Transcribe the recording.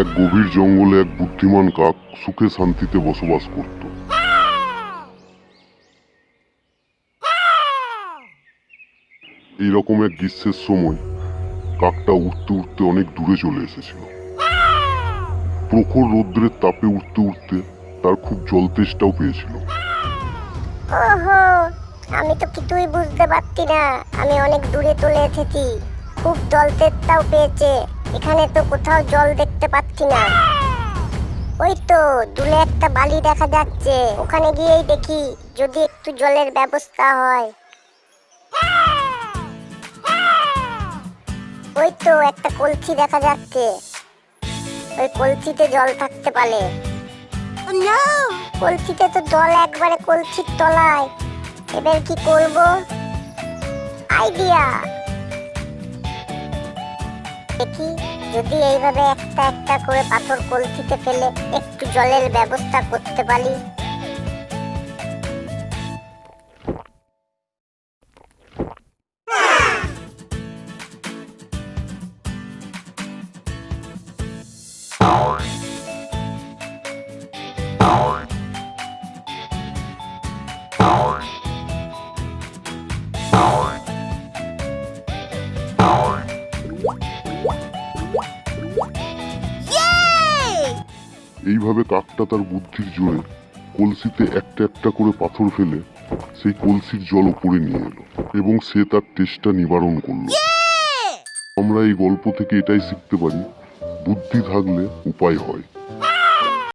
এক গভীর জঙ্গলে এক বুদ্ধিমান কাক সুখে শান্তিতে বসবাস করত। এইরকম এক গ্রীষ্মের সময় কাকটা উঠতে উঠতে অনেক দূরে চলে এসেছিল। প্রখর রৌদ্রের তাপে উঠতে উঠতে তার খুব জল তেষ্টাও পেয়েছিল। আমি তো কিছুই বুঝতে পারছি না। আমি অনেক দূরে চলে এসেছি। খুব জল তেষ্টাও পেয়েছে। এখানে তো কোথাও জল দেখতে পাচ্ছি না। ওই তো দূরে একটা বালি দেখা যাচ্ছে। ওখানে গিয়েই দেখি যদি একটু জলের ব্যবস্থা হয়। ওই তো একটা কলসি দেখা যাচ্ছে। ওই কলসিতে জল থাকতে পারে। কলসিতে তো জল একবারে কলসির তলায়। এবার কি করব? আইডিয়া দেখি যদি এইভাবে একটা একটা করে পাথর কলসিতে ফেলে একটু জলের ব্যবস্থা করতে পারি। এইভাবে কাকটা তার বুদ্ধির জোরে কলসিতে একটা একটা করে পাথর ফেলে সেই কলসির জল উপরে নিয়ে এলো এবং সে তার তেষ্টা নিবারণ করল। আমরা এই গল্প থেকে এটাই শিখতে পারি বুদ্ধি থাকলে উপায় হয়।